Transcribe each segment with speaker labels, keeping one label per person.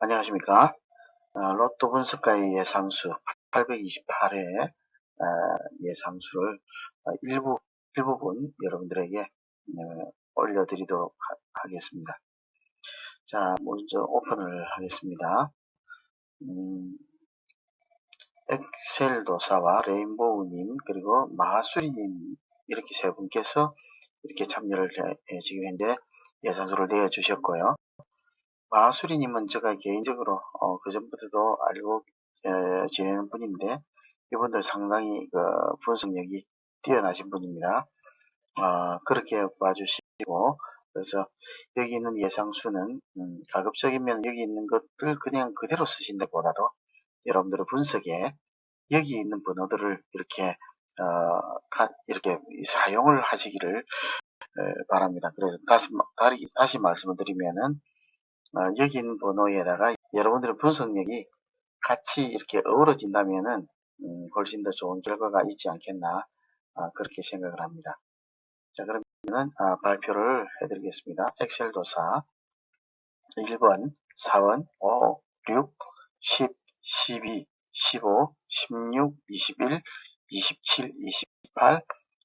Speaker 1: 안녕하십니까. 어, 로또 분석가의 예상수 828회 예상수를 어, 일부, 일부분 여러분들에게 어, 올려드리도록 하, 겠습니다 자, 먼저 오픈을 하겠습니다. 음, 엑셀 도사와 레인보우님 그리고 마하수리님 이렇게 세 분께서 이렇게 참여를 해, 해 지금 현재 예상수를 내어주셨고요. 마하수리님은 제가 개인적으로 어, 그 전부터도 알고 에, 지내는 분인데 이분들 상당히 그 분석력이 뛰어나신 분입니다. 어, 그렇게 봐주시고 그래서 여기 있는 예상수는 음, 가급적이면 여기 있는 것들 그냥 그대로 쓰신다 보다도 여러분들의 분석에 여기 있는 번호들을 이렇게 이렇게 사용을 하시기를 에, 바랍니다. 그래서 다시, 다시, 말씀을 드리면은 어, 있는 번호에다가 여러분들의 분석력이 같이 이렇게 어우러진다면은 음, 훨씬 더 좋은 결과가 있지 않겠나 아, 그렇게 생각을 합니다. 자 그러면 아, 발표를 해드리겠습니다. 엑셀 도사 1번, 4번, 5, 6, 10, 12, 15, 16, 21, 27, 28,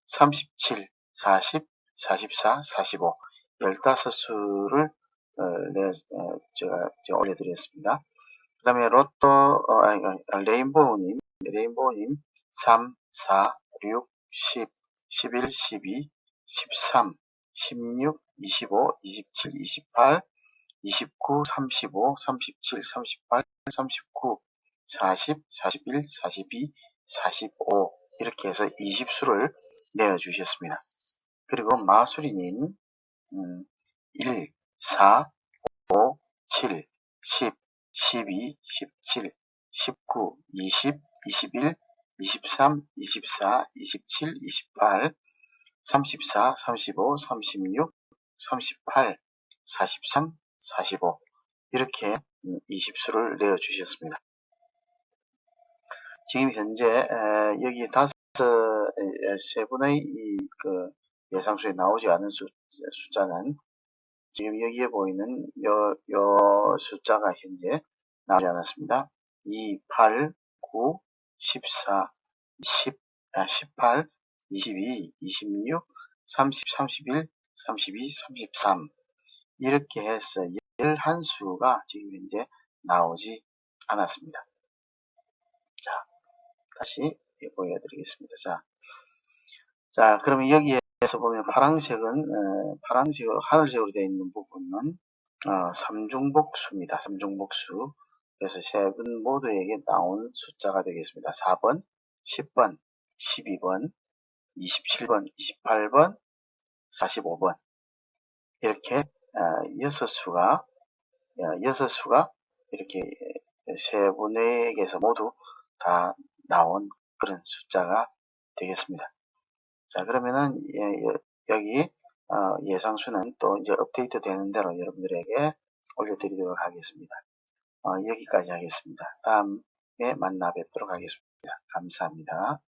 Speaker 1: 37, 40, 44, 45 15수를 어, 내, 어, 제가, 올려드렸습니다. 그 다음에 로또 어, 아니, 아니, 레인보우님 레인보우님 3, 4, 6, 10, 11, 12, 13, 16, 25, 27, 28, 29, 35, 37, 38, 39, 40, 41, 42, 45 이렇게 해서 20수를 내어주셨습니다. 그리고 마수리님 음, 1, 4, 5, 7, 10, 12, 17, 19, 20, 21, 23, 24, 27, 28, 34, 35, 36, 38, 43, 45 이렇게 20수를 내어 주셨습니다. 지금 현재 에, 여기 다섯 에, 세 분의 이, 그 예상수에 나오지 않은 수, 숫자는 지금 여기에 보이는 요, 요 숫자가 현재 나오지 않았습니다. 2, 8, 9, 14, 10, 아, 18, 22, 26, 30, 31, 32, 33 이렇게 해서 11수가 지금 현재 나오지 않았습니다. 자, 다시 보여드리겠습니다. 자, 자, 그러면 여기에서 보면 파란색은, 어, 파란색으로, 하늘색으로 되어 있는 부분은, 어, 삼중복수입니다. 삼중복수. 그래서 세 분 모두에게 나온 숫자가 되겠습니다. 4번, 10번, 12번, 27번, 28번, 45번. 이렇게, 어, 여섯 수가, 어, 여섯 수가 이렇게 세 분에게서 모두 다 나온 그런 숫자가 되겠습니다. 자, 그러면은, 예, 여기, 어, 예상수는 또 이제 업데이트 되는 대로 여러분들에게 올려드리도록 하겠습니다. 어, 여기까지 하겠습니다. 다음에 만나 뵙도록 하겠습니다. 감사합니다.